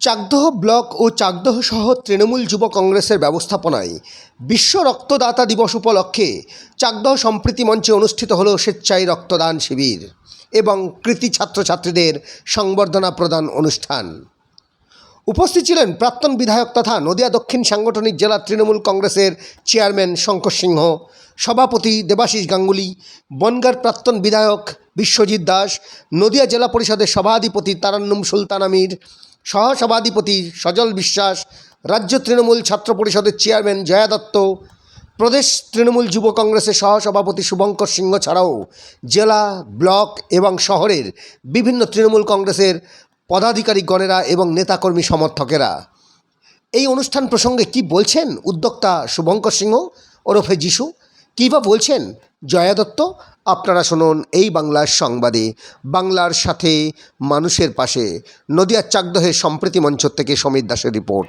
Chakdaha block ও চাকদহ সহ তৃণমূল যুব কংগ্রেসের ব্যবস্থাপনায় বিশ্ব রক্তদাতা দিবস উপলক্ষে চাকদহ সম্প্রীতি মঞ্চে অনুষ্ঠিত হলো স্বেচ্ছায় রক্তদান শিবির এবং কৃতি ছাত্রছাত্রীদের সংবর্ধনা প্রদান অনুষ্ঠান। উপস্থিত ছিলেন প্রাক্তন বিধায়ক তথা নদিয়া দক্ষিণ সাংগঠনিক জেলা তৃণমূল কংগ্রেসের চেয়ারম্যান শঙ্কর সিংহ, সভাপতি দেবাশিস গাঙ্গুলি, বনগার প্রাক্তন বিধায়ক বিশ্বজিৎ দাস, নদিয়া জেলা পরিষদের সভাধিপতি তারান্নুম সুলতান আমির সহসভাধিপতি সজল বিশ্বাস, রাজ্য তৃণমূল ছাত্র পরিষদের চেয়ারম্যান জয়া দত্ত, প্রদেশ তৃণমূল যুব কংগ্রেসের সহসভাপতি শুভঙ্কর সিংহ ছাড়াও জেলা, ব্লক এবং শহরের বিভিন্ন তৃণমূল কংগ্রেসের পদাধিকারীগণেরা এবং নেতাকর্মী সমর্থকেরা। এই অনুষ্ঠান প্রসঙ্গে কি বলছেন উদ্যোক্তা শুভঙ্কর সিংহ? ওরফে যিশু, কী বা বলছেন জয়া দত্ত? আপনারা শুনুন এই বাংলার সংবাদে, বাংলার সাথে মানুষের পাশে। নদিয়ার চাকদহের সম্প্রীতি মঞ্চ থেকে সমীর দাসের রিপোর্ট।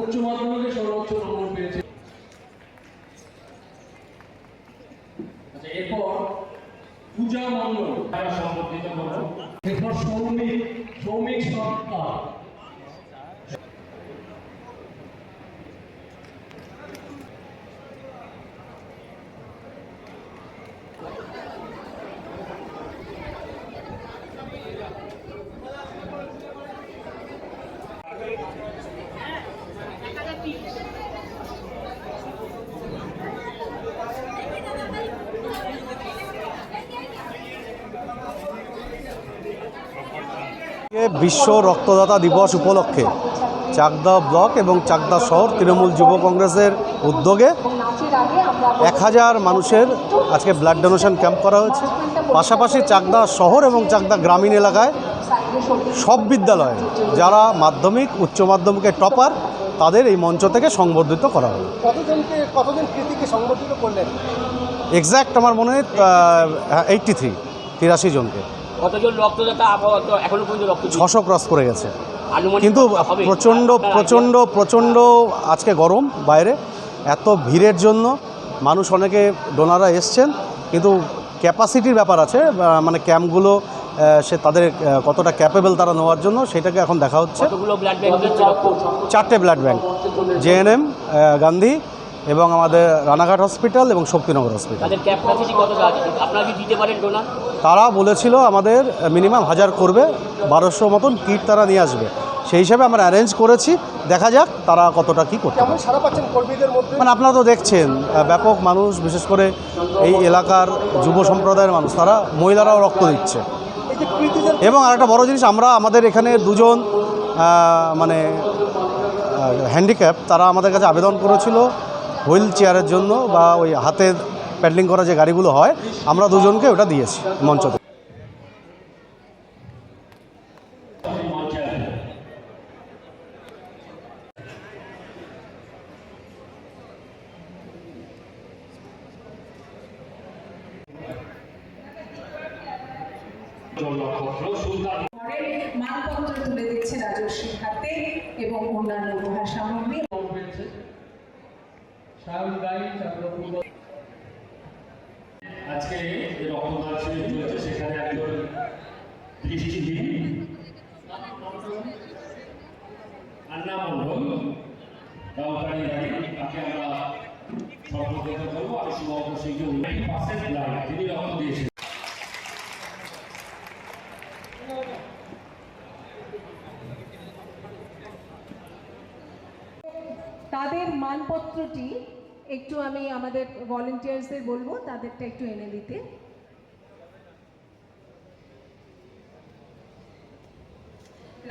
উচ্চ মাধ্যমিকে সর্বোচ্চ নম্বর পেয়েছে আচ্ছা এরপর সম্বর্ধিত হলো এরপর সৌমিক সৌমিক সরকার। বিশ্ব রক্তদাতা দিবস উপলক্ষে চাকদা ব্লক এবং চাকদা শহর তৃণমূল যুব কংগ্রেসের উদ্যোগে এক হাজার মানুষের আজকে ব্লাড ডোনেশন ক্যাম্প করা হয়েছে। পাশাপাশি চাকদা শহর এবং চাকদা গ্রামীণ এলাকায় সব বিদ্যালয়ে যারা মাধ্যমিক উচ্চ মাধ্যমিকের টপার তাদের এই মঞ্চ থেকে সংবর্ধিত করা হলো। কতজনকে কতজন কৃতিকে সংগঠিত করলেন? এক্স্যাক্ট আমার মনে হয় এইটটি থ্রি তিরাশি জনকে। কতজন রক্তদাতা আপাতত এখনও পর্যন্ত রক্ত ছশো ক্রস করে গেছে। কিন্তু? প্রচণ্ড আপনার প্রচণ্ড প্রচণ্ড আজকে গরম বাইরে। এত ভিড়ের জন্য মানুষ অনেকে ডোনাররা এসছেন কিন্তু ক্যাপাসিটির ব্যাপার আছে মানে ক্যাম্পগুলো সে তাদের কতটা ক্যাপেবল তারা নেওয়ার জন্য সেটাকে এখন দেখা হচ্ছে। চারটে ব্লাড ব্যাঙ্ক জেএনএম গান্ধী এবং আমাদের রানাঘাট হসপিটাল এবং শক্তিনগর হসপিটাল। তাদের ক্যাপাসিটি কতটা আছে? আপনারা কি দিতে পারেন ডোনার? তারা বলেছিল আমাদের মিনিমাম হাজার করবে বারোশো মতন কিট তারা নিয়ে আসবে। সেই হিসাবে আমরা অ্যারেঞ্জ করেছি দেখা যাক তারা কতটা কী করতে মানে আপনারা তো দেখছেন ব্যাপক মানুষ বিশেষ করে এই এলাকার যুব সম্প্রদায়ের মানুষ তারা মহিলারাও রক্ত দিচ্ছে। এবং আরেকটা বড় জিনিস আমরা আমাদের এখানে দুজন মানে হ্যান্ডিক্যাপ তারা আমাদের কাছে আবেদন করেছিল হুইল চেয়ারের জন্য বা ওই হাতে প্যাডলিং করা যে গাড়িগুলো হয়, আমরা দুজনকে ওটা দিয়েছি মঞ্চ তুলে দিচ্ছে হাতে এবং অন্যান্য আজকে যে রক্তদান শিবির চলেছে সেখানে একজন দৃষ্টিহীন আন্না মণ্ডল গাঁওপাড়ি বাড়ি তাকে আমরা সম্পর্কিত করব। আমি শুভঙ্কর সিংকে পাশের লাইন তিনি রক্ত দিয়েছেন। তাদের মানপত্রটি একটু আমি আমাদের ভলেন্টিয়ার্সদের বলব তাদেরটা একটু এনে দিতে।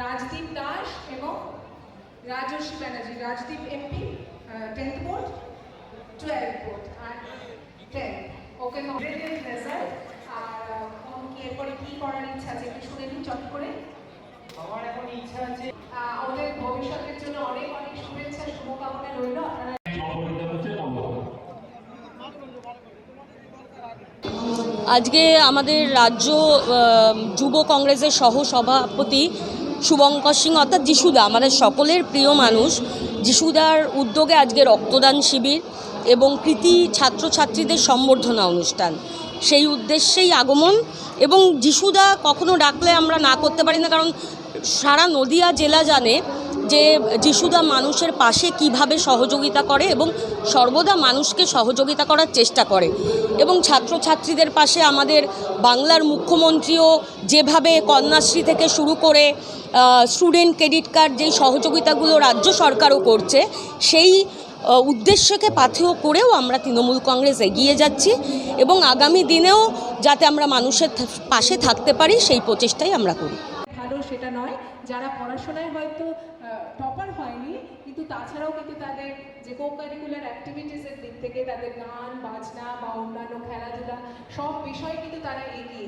রাজদীপ দাস এবং Rajasree Banerjee Rajdeep MP tenth board twelve board আর টেন ওকে রেজাল্ট আর এরপরে কি করার ইচ্ছা আছে একটু শুনে নিন চট করে। আমার এখন ইচ্ছা আছে ওদের ভবিষ্যতের জন্য অনেক অনেক শুভেচ্ছা শুভকামনা রইল। আপনারা সম্পর্কিত হচ্ছে নম্বর আজকে আমাদের রাজ্য যুব কংগ্রেসের সহ সভাপতি শুভঙ্কর সিং, অর্থাৎ যিশুদা, আমাদের সকলের প্রিয় মানুষ, যিশুদার উদ্যোগে আজকে রক্তদান শিবির এবং কৃতি ছাত্রছাত্রীদের সম্বর্ধনা অনুষ্ঠান। সেই উদ্দেশ্যেই আগমন এবং যিশুদা কখনো ডাকলে আমরা না করতে পারি না, কারণ সারা নদিয়া জেলা জানে যে যিশুদা মানুষের পাশে কীভাবে সহযোগিতা করে এবং সর্বদা মানুষকে সহযোগিতা করার চেষ্টা করে। এবং ছাত্রছাত্রীদের পাশে আমাদের বাংলার মুখ্যমন্ত্রীও যেভাবে কন্যাশ্রী থেকে শুরু করে স্টুডেন্ট ক্রেডিট কার্ড যেই সহযোগিতাগুলো রাজ্য সরকারও করছে, সেই উদ্দেশ্যকে পাথেয় করেও আমরা তৃণমূল কংগ্রেস এগিয়ে যাচ্ছি এবং আগামী দিনেও যাতে আমরা মানুষের পাশে থাকতে পারি, সেই প্রচেষ্টাই আমরা করি। সেটা নয়। যারা পড়াশোনায় হয়তো টপার হয়নি, কিন্তু তাছাড়াও কিন্তু তাদের যে কো কারিকুলার অ্যাক্টিভিটিসের দিক থেকে তাদের গান, বাজনা বা অন্যান্য খেলাধুলা, সব বিষয়ে কিন্তু তারা এগিয়ে।